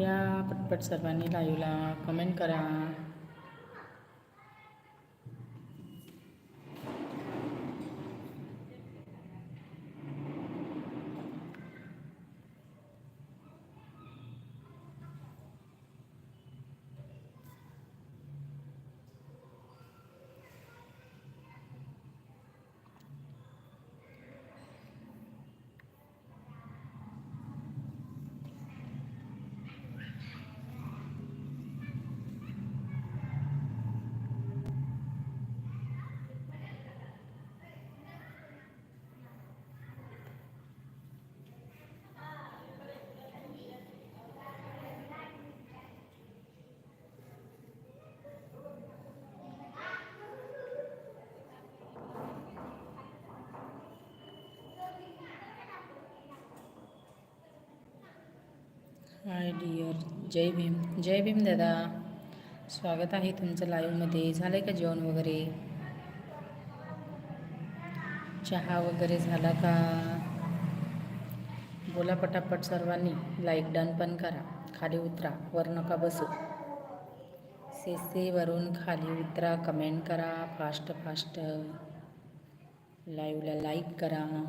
या पटपट सर्वांनी लाईव्हला कमेंट करा. Hi dear Jai Bhim. जय भीम दादा. स्वागत आहे तुमचं लाईव्हमध्ये झालं आहे का जेवण वगैरे? चहा वगैरे झाला का? बोला पटापट सर्वांनी. लाईक डन पण करा. खाली उतरा. वर नका बसू. सेसेवरून खाली उतरा. कमेंट करा. फास्ट फास्ट लाईव्हला लाईक करा.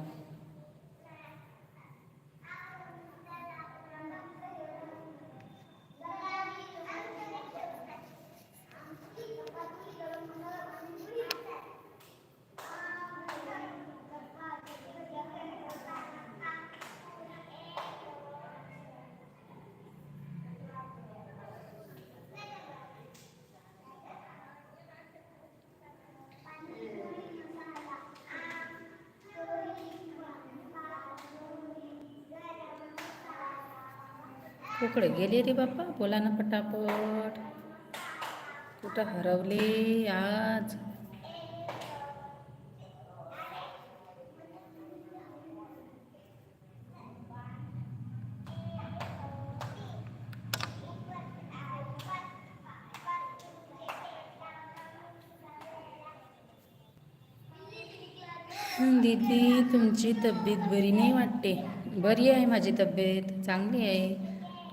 उकडे गेले रे बाप्पा. बोला ना पटापट. कुठं हरवले आज? दीदी तुमची तब्येत बरी नाही वाटते. बरी आहे माझी तब्येत. चांगली आहे.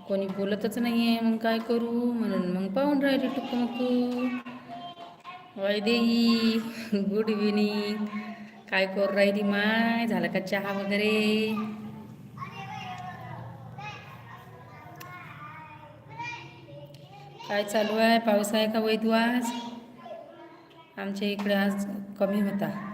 कोणी बोलतच नाही आहे मग काय करू? म्हणून मग पाहून राहिली टुकमुक. वैदेही गुड इव्हिनिंग काय करू राहिली माय? झालं का चहा वगैरे? काय चालू आहे? पाऊस आहे का वैदू आज? आमच्या इकडे आज कमी होता.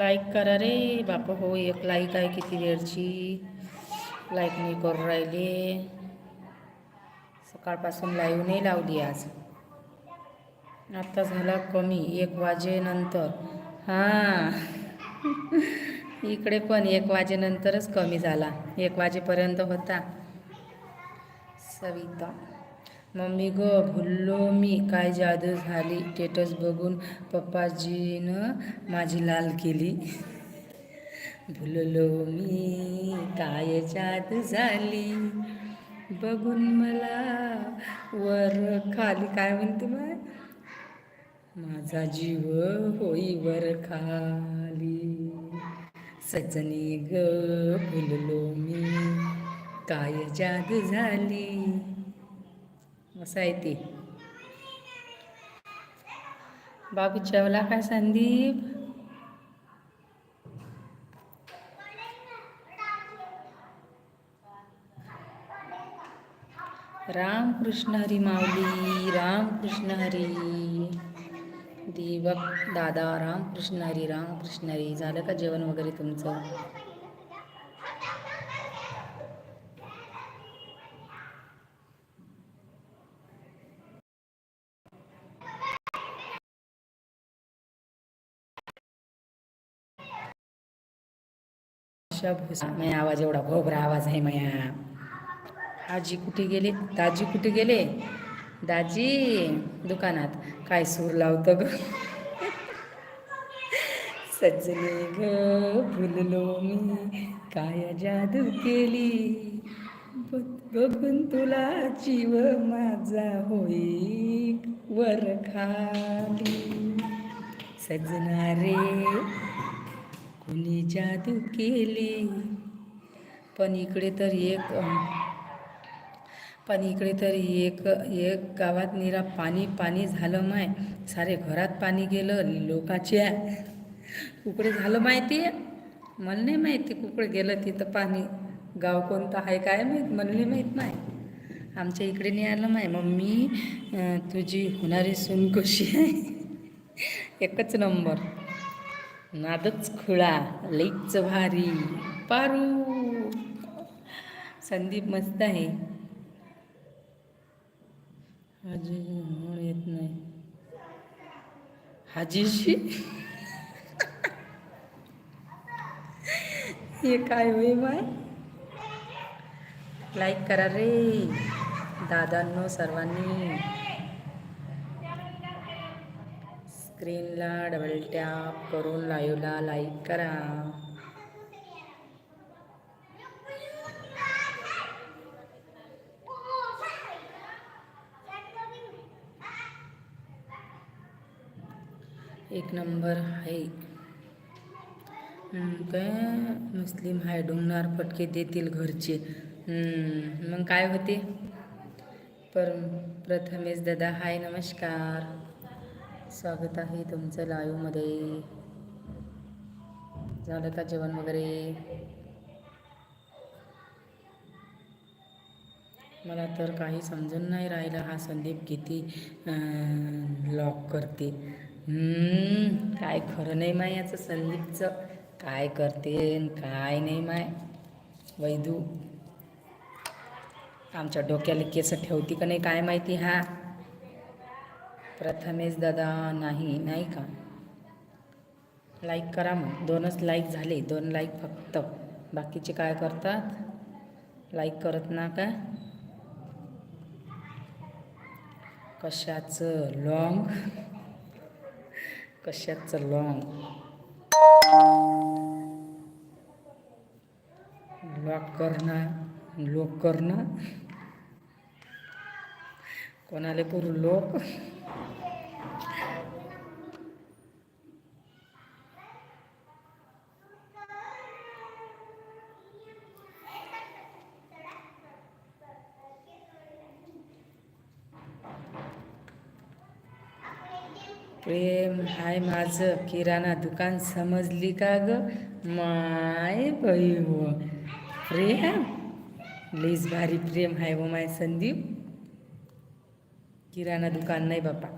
लाईक करा रे. बापा हो एक लाईक आहे किती वेळची? लाईक मी करून राहिले. सकाळपासून लाईव्ह नाही लावली आज. आत्ता झाला कमी एक वाजेनंतर. हां. इकडे पण एक वाजेनंतरच कमी झाला. एक वाजेपर्यंत होता. सविता. मम्मी ग भुललो मी. काय जादू झाली टेटस बघून पप्पाजीनं माझी लाल केली. भुललो मी. काय जादू झाली बघून मला वर खाली. काय म्हणते मग माझा जीव होई वर खाली. सजनी ग भुललो मी. काय जादू झाली असं आहे ते. बाबू जेवला काय संदीप? राम कृष्ण हरी माऊली राम कृष्ण हरी. दिवक दादा राम कृष्ण हरी राम कृष्ण हरी. झालं का जेवण वगैरे तुमचं? भुसा माझा आवाज एवढा घोबरा आवाज आहे माया. आजी कुठे गेले? दाजी कुठे गेले? दाजी दुकानात. काय सूर लावतं ग? सजने ग फुललो मी. काय जादू केली? बघून तुला जीव माझा होई वर खाली. सजना रे कुणी जादू केली? पण इकडे तर एक पण इकडे तर एक एक गावात निरा पाणी पाणी झालं माय. सारे घरात पाणी गेलं लोकाच्या कुकडे झालं माहिती? आहे मला नाही माहिती कुकडे गेलं तिथं पाणी. गाव कोणतं आहे काय माहीत? मला नाही माहीत नाही आमच्या इकडे नाही आलं माय. मम्मी तुझी होणारी सून कशी आहे? एकच नंबर. नादच खुळा लईच भारी. पारू. संदीप मस्त आहे. हाजी येत नाही. हाजीशी हे काय होय माय लाईक करा रे. दादांनो सर्वांनी. स्क्रीनला डबल टॅप करून लाईव्हला लाईक करा. एक नंबर आहे. काय? मुस्लिम हाय डोंगणार फटके देतील घरचे. मग काय होते? पर प्रथमेश दादा हाय नमस्कार. स्वागत आहे तुमचं लाईव्हमध्ये. झालं का जेवण वगैरे? मला तर काही समजून नाही राहिलं हा संदीप किती लॉक करते. काय खरं नाही माय याचं संदीपचं. काय करते काय नाही माय. वैदू आमच्या डोक्याला केस ठेवती का नाही काय माहिती हा. प्रथमेश दादा नाही नाही का? लाईक करा मग. दोनच लाईक झाले. दोन लाईक फक्त. बाकीचे काय करतात? लाईक करत ना का? कशाचं लॉंग कशाचं लॉंग लॉक करणं लोक करणं. कोणाला करू लोक प्रेम हाय माझं. किराणा दुकान समजली का ग? माय बही हो प्रेम? लईच भारी प्रेम हाय व माय संदीप. किराणा दुकान नाही बापा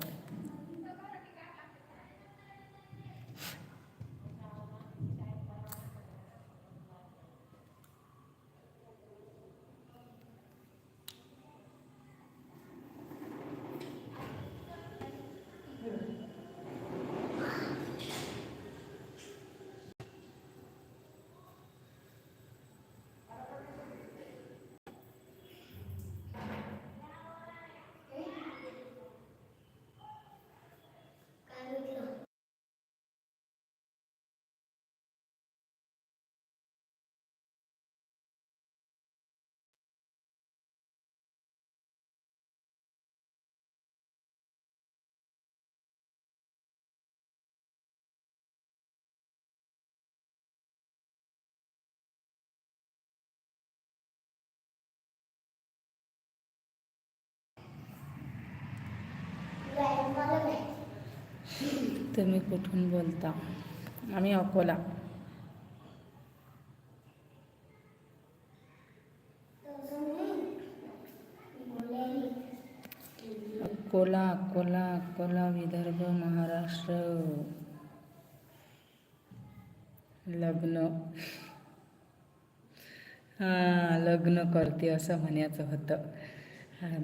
तुम्ही कुठून बोलता? आम्ही अकोला. अकोला अकोला अकोला विदर्भ महाराष्ट्र. लग्न. हां लग्न करते असं म्हणायचं होतं.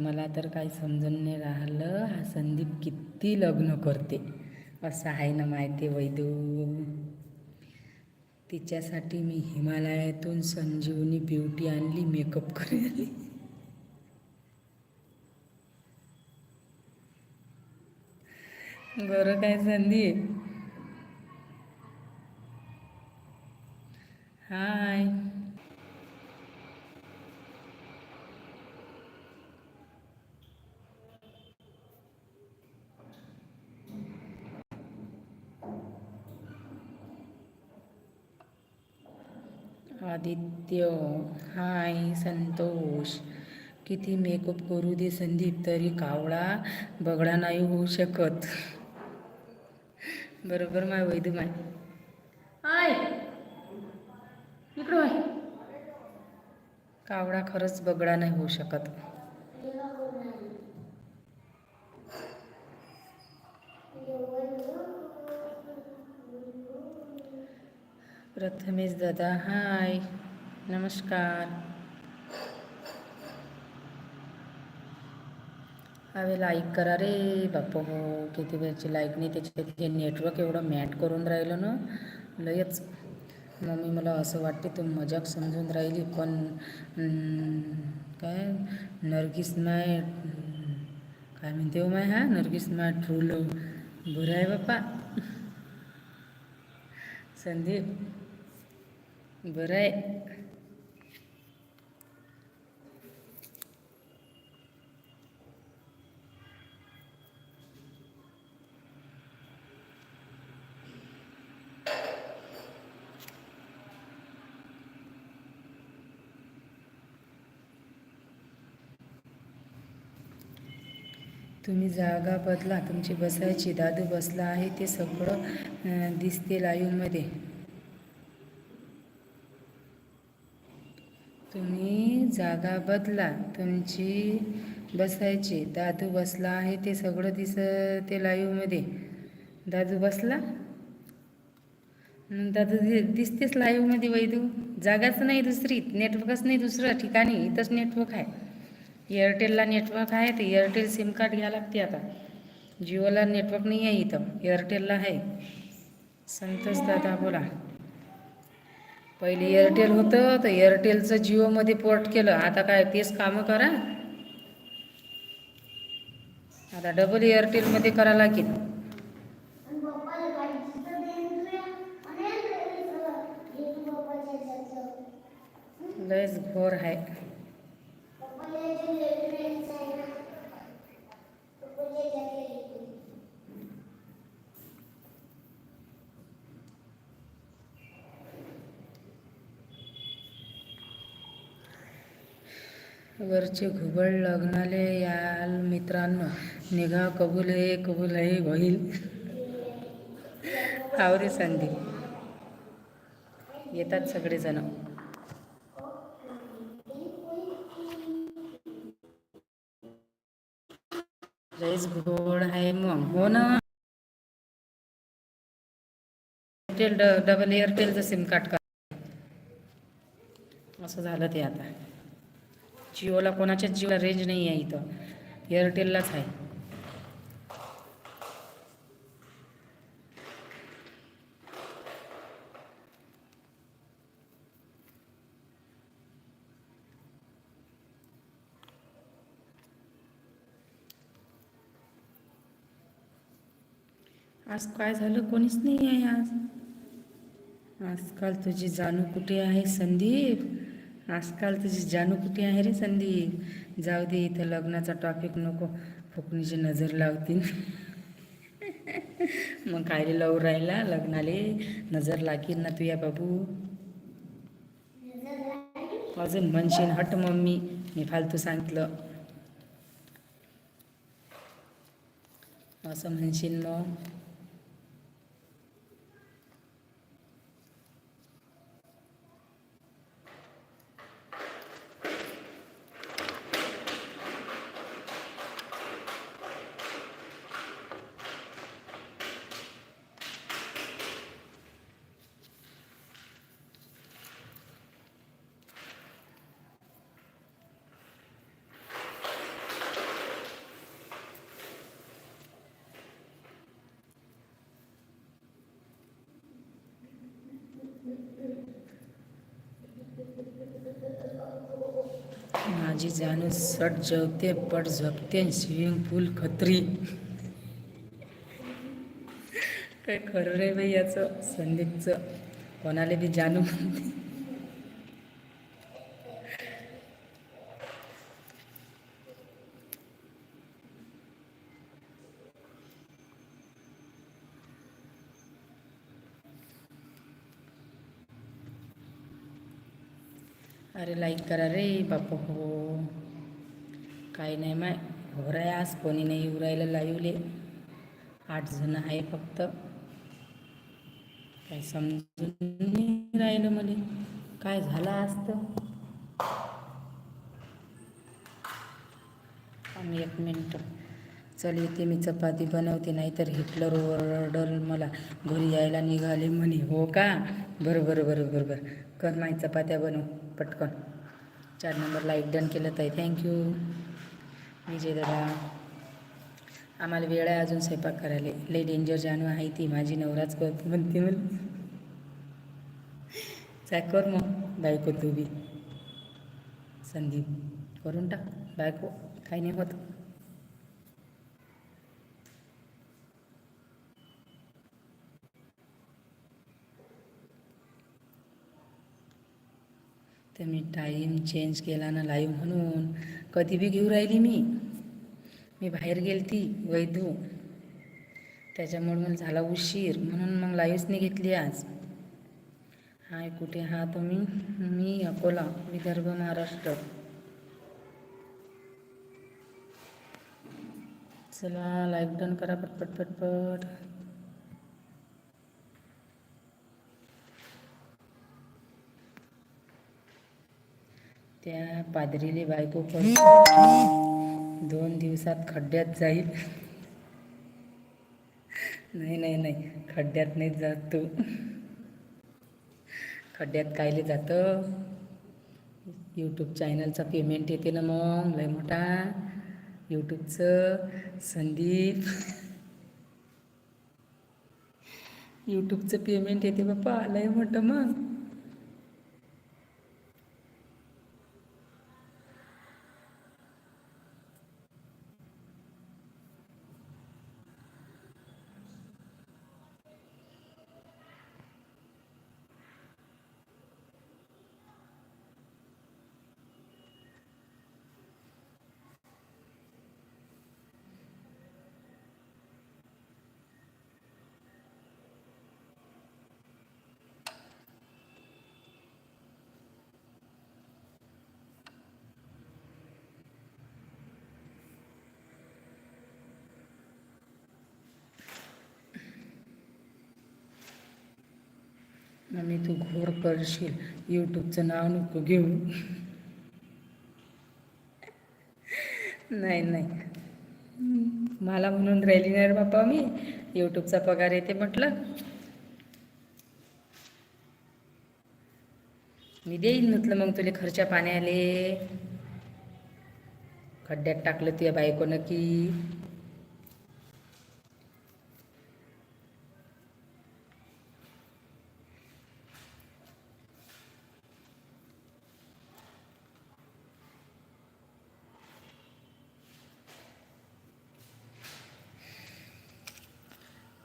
मला तर काही समजून नाही राहिलं. हा संदीप किती लग्न करते. असं आहे ना माहिती वैदू? तिच्यासाठी मी हिमालयातून संजीवनी ब्युटी आणली मेकअप करायला बरं काय संदीप हाय. आदित्य हाय संतोष. किती मेकअप करू दे संदीप तरी कावळा बगडा नाही होऊ शकत. बरोबर माय वैदू माय. आय. इकडं कावळा खरंच बगडा नाही होऊ शकत. प्रथमेश दादा हाय. नमस्कार. हवे लाईक करा रे बाप्पा हो. किती वेळची लाईक नाही त्याच्यात हे नेटवर्क एवढं मॅट करून राहिलं ना. लयच. मम्मी मला असं वाटते तू मजाक समजून राहिली पण काय? नर्गिस माय काय म्हणते हो माय हा? नर्गिस माय ट्रू लव बरं आहे बाप्पा. संदीप. बरं आहे. तुम्ही जागा बदला. तुमची बसायची. दादू बसला आहे. ते सगळं दिसते लाईव्हमध्ये तुम्ही जागा बदला. तुमची बसायची. दादू बसला आहे. ते सगळं दिसत ते लाईव्हमध्ये दादू बसला? दादू दि दिसतेच लाईव्हमध्ये वैदू. जागाच नाही दुसरी नेटवर्कच नाही दुसरं ठिकाणी. इथंच नेटवर्क आहे. एअरटेलला नेटवर्क आहे. तर एअरटेल सिम कार्ड घ्यावं लागते आता. जिओला नेटवर्क नाही आहे इथं. एअरटेलला आहे. संतोष दादा बोला. पहिले एअरटेल होतं तर एअरटेलचं जिओमध्ये पोर्ट केलं. आता काय तेच कामं करा. आता डबल एअरटेलमध्ये करा लागेल. लयच घोर आहे. वरचे घुबड लग्नाले याल मित्रांनो. निघा कबूल हे कबूल हे होईल. आवरे संधी. येतात सगळेजण. लयच घोड आहे मग. हो ना? एअरटेल ड डबल एअरटेलचं सिम कार्ड का असं झालं ते आता. जिओला कोणाच्याच जिओला रेंज नाही आहे इथं. एअरटेललाच आहे. आज काय झालं? कोणीच नाही आहे आज. आजकाल तुझी जाणू कुठे आहे संदीप? आजकाल तुझी जानू कुठे आहे रे संदीप? जाऊ दे इथं लग्नाचा टॉपिक नको. फुकणीची नजर लावतील मग काय लावून राहिला? लग्नाले नजर लागेल ना तुया बाबू? अजून म्हणशील हट मम्मी. मी फालतू सांगितलं. असं म्हणशील मग. माझी जानू सट जेवते पट झपते स्विमिंग पूल खत्री काय खरं रे बाई याचं संदीपचं कोणाला बी जानू म्हणते अरे लाईक करा रे बापू. हो काही नाही माय हो आज कोणी नाही येऊ राहिलं लाईवले. आठ जण आहे फक्त. काही समजून नाही राहिलं मला. काय झालं असतं आम्ही एक मिनटं. चल येते मी चपाती बनवते नाहीतर हिटलर ओरडल मला. घरी यायला निघाले म्हणे हो का? बरं बरं बरं बरं बरं. कर नाही चपात्या बनव पटकन. चार नंबर एक डन केलं तर थँक्यू विजय दादा आम्हाला वेळ आहे अजून स्वयंपाक करायला. लई डेंजर जानू आहे ती माझी नवराच करतो म्हणते मला चाय कर मग बायको तू बी. संदीप करून टाक. बायको काही नाही होत. तर मी टाईम चेंज केला ना लाईव्ह म्हणून. कधी बी घेऊ राहिली मी. मी बाहेर गेलती वैधू त्याच्यामुळे मला झाला उशीर. म्हणून मग लाईव्हच नाही घेतली आज. हाय कुठे हा तुम्ही? मी अकोला विदर्भ महाराष्ट्र. चला लाईक डन करा पटपट पटपट. त्या पादरीले बायको दोन दिवसात खड्ड्यात जाईल. नाही नाही नाही. खड्ड्यात नाही जात तू. खड्ड्यात कायले जातं? यूट्यूब चॅनलचा पेमेंट येते ना मग. लय मोठा. यूट्यूबचं संदीप. यूट्यूबचं पेमेंट येते बाप्पा. लय मोठं मग. मम्मी तू घोर करशील. यूट्यूबचं नाव नको घेऊ. नाही नाही. मला म्हणून राहिली नाही रे बाप्पा मी. यूट्यूबचा पगार येते म्हटलं. मी देईन म्हटलं मग तुला खर्चा पाण्याले. खड्ड्यात टाकलं तुझ्या बायकोनं की.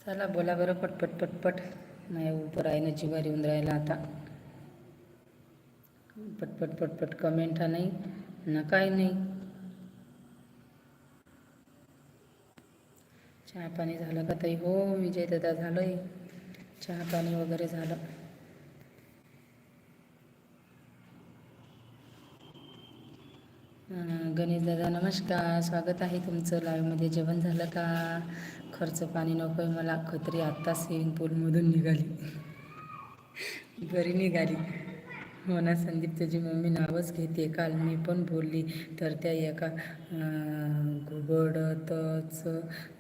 चला बोला बरं पटपट पटपट. नाही उपर आहे ना जिवार येऊन राहिला आता. पटपट पटपट कमेंट हा नाही ना काय नाही. चहा पाणी झालं का ताई? हो विजय दादा झालंय. चहा पाणी वगैरे झालं. गणेश दादा नमस्कार. स्वागत आहे तुमचं लाईव्हमध्ये जेवण झालं का? खर्च पाणी नको आहे मला खत्री आत्ता स्विमिंग पूलमधून निघाली. घरी निघाली. हो ना संदीप तुझी मम्मी नावच घेते. काल मी पण बोलली तर त्या एका घुबडतच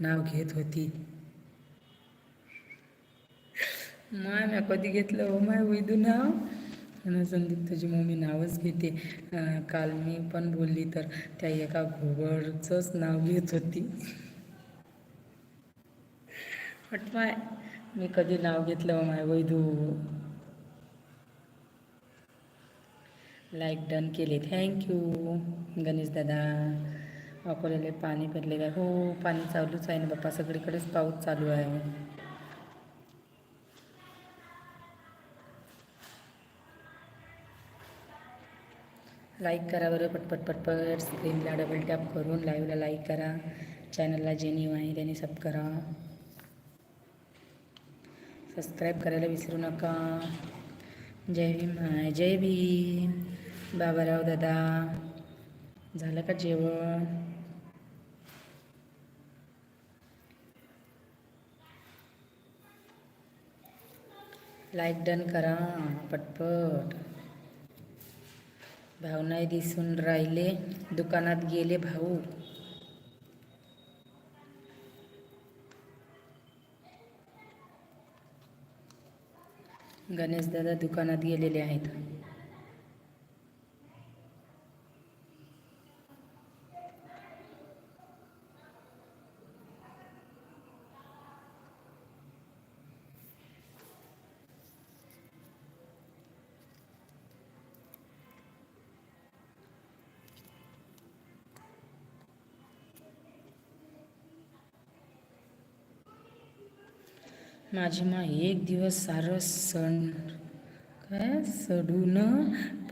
नाव घेत होती. माय म्या कधी घेतलं हो माय वैदू नाव? हो आणि संदीप तुझी मम्मी नावच घेते. काल मी पण बोलली तर त्या एका घुबडचंच नाव घेत होती. बट माय. मी कधी नाव घेतलं हो माय वैधू लाईक डन केले. थँक्यू गणेश दादा. अकोल्याला पाणी भरले काय हो पाणी चालूच आहे ना बाप्पा. सगळीकडेच पाऊस चालू आहे. लाईक करा बरं पटपट पटपट. स्क्रीनला डबल टॅप करून लाईव्हला लाईक करा. चॅनलला जे न्यू आहे त्याने सब करा. सबस्क्राईब करायला विसरू नका. जय भीम हाय जय भीम. बाबाराव दादा झालं का जेवण? लाईक डन करा पटपट. भाऊ नाही दिसून राहिले. दुकानात गेले भाऊ. गणेश दादा दुकानात गेलेले आहेत. माझी मा एक दिवस सारं सण काय? सडून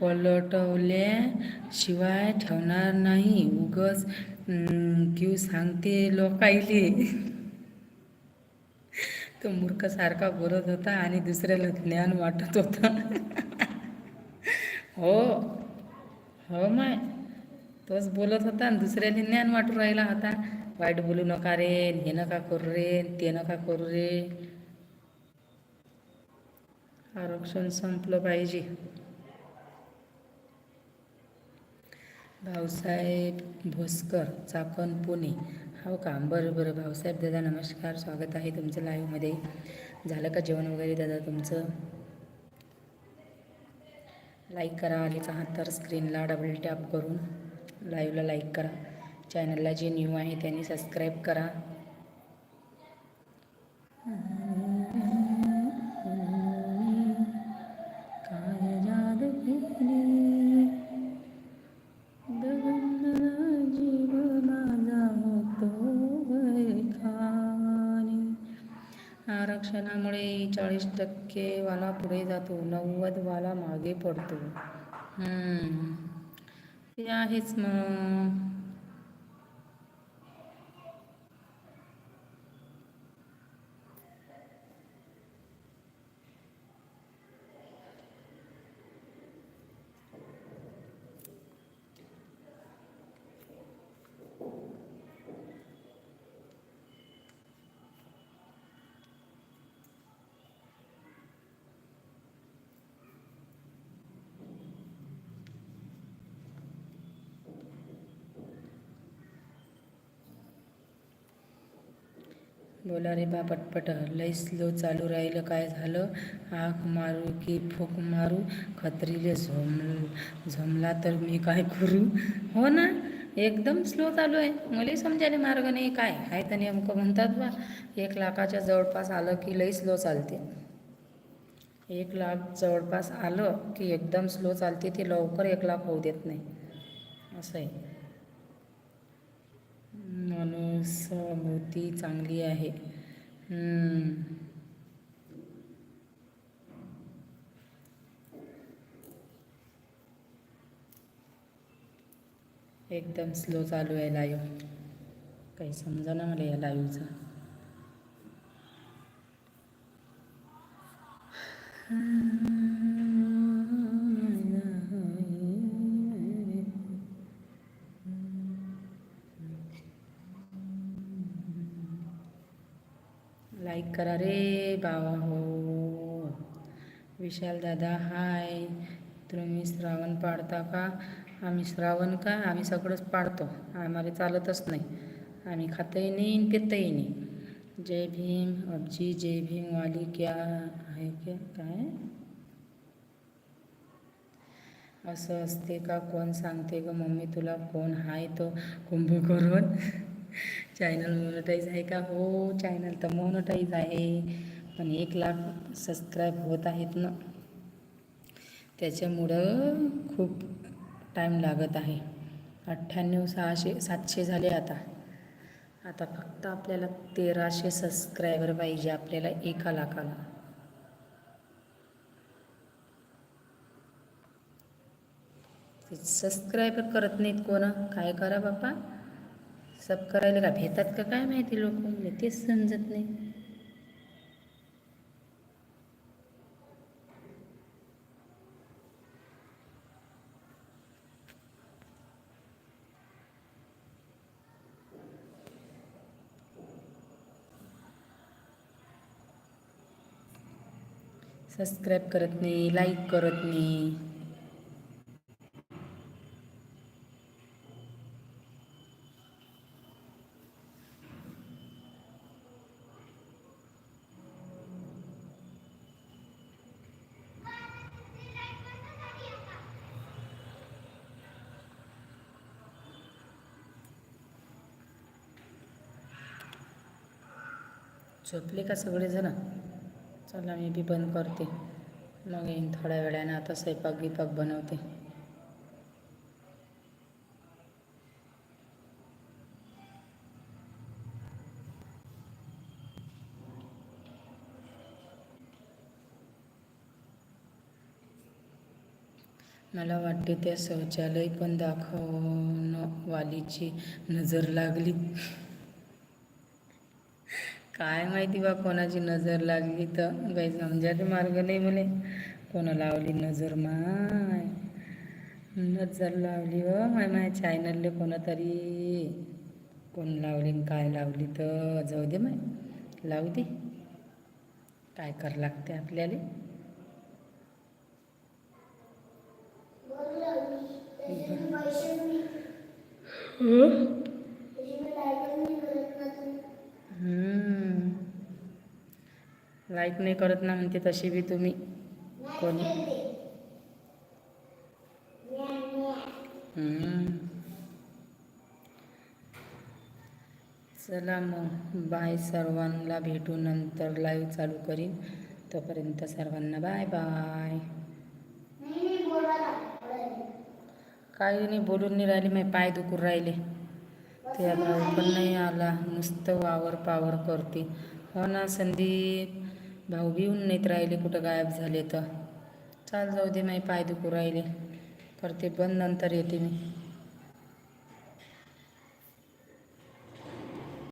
पलटवल्या शिवाय ठेवणार नाही उगच क्यू सांगते लोकायले तो मूर्ख सारखा बोलत होता आणि दुसऱ्याला ज्ञान वाटत होता. हो हो माय. तोच बोलत होता आणि दुसऱ्याने ज्ञान वाटून राहिला होता. वाईट बोलू नका रे हे नका करू रे ते नका करू रे. आरक्षण संपलं पाहिजे. भाऊसाहेब भोसकर चाकण पुणे. हो का? बरं बरं. भाऊसाहेब दादा नमस्कार. स्वागत आहे तुमचं लाईव्हमध्ये झालं का जेवण वगैरे दादा तुमचं? लाईक करा आलीच आहात तर स्क्रीनला डबल टॅप करून लाईव्हला लाईक करा. चॅनलला जे न्यू आहे त्यांनी सबस्क्राईब करा. चाळीस टक्केवाला पुढे जातो नव्वद वाला मागे पडतो. ते आहेच मग. बोला रे बा पटपट. लई स्लो चालू राहिलं. काय झालं? आग मारू की फूक मारू? खत्रीले झोम झोमला तर मी काय करू? हो ना? एकदम स्लो चालू आहे. मलाही समजायला मार्ग नाही. काय? काय तर नेमकं म्हणतात बा. एक लाखाच्या जवळपास आलं की लई स्लो चालते. एक लाख जवळपास आलं की एकदम स्लो चालते. ते लवकर एक लाख होऊ देत नाही. असं आहे. म्हणून मनुसभूती चांगली आहे. एकदम स्लो चालू आहे लाईव्ह काही समजा ना मला या लाईव्हचं लाईक करा रे बाबा हो. विशाल दादा हाय. तुम्ही श्रावण पाडता का? आम्ही श्रावण का? आम्ही सगळंच पाळतो आम्हाला चालतच नाही. आम्ही खातही नाही पितही नाही. जय भीम. अबजी जय भीम वाली क्या आहे क्या? काय? असं असते का? कोण सांगते ग मम्मी तुला? कोण हाय तो? कुंभकर्ण? चॅनल मोनोटाईज आहे का? हो चॅनल तर मोनोटाईज आहे. पण एक लाख सबस्क्राईब होत आहेत ना. त्याच्यामुळं खूप टाईम लागत आहे. अठ्ठ्याण्णव सहाशे सातशे झाले आता. आता फक्त आपल्याला तेराशे सबस्क्रायबर पाहिजे आपल्याला एका लाखाला. सबस्क्रायबर करत नाहीत कोण? काय करा बापा सब करायला का भेतात का? काय माहिती लोक? म्हणजे तेच समजत नाही. सबस्क्राईब करत नाही लाईक करत नाही. झोपले का सगळेजण? चला मी बी बंद करते. मग येईन थोड्या वेळाने. आता स्वयंपाक बिपाक बनवते. मला वाटते त्या शौचालय पण दाखवणं वालीची नजर लागली. काय माहिती बा कोणाची नजर लागली तर. काही समजायचे मार्ग नाही म्हणे. कोणा लावली नजर माय? नजर लावली व माय माय चॅनलले कोणतरी. कोण लावली काय लावली तर. जाऊ दे माय. लावू दे. काय कर लागते आपल्याला? लाईक नाही करत ना म्हणते तशी बी तुम्ही. कोणी? चला मग बाय सर्वांना. भेटू नंतर लाईव्ह चालू करीन. तोपर्यंत सर्वांना बाय बाय काही नाही बोलून नाही राहिले माझे पाय दुखून राहिले. ते आता पण नाही आला. नुसतं वावर पावर करते. हो ना संदीप? भाऊ बी येऊन नाहीत राहिले कुठं गायब झाले तर. चाल जाऊ दे माही पाय दुखू राहिले. करते बंद नंतर येते मी.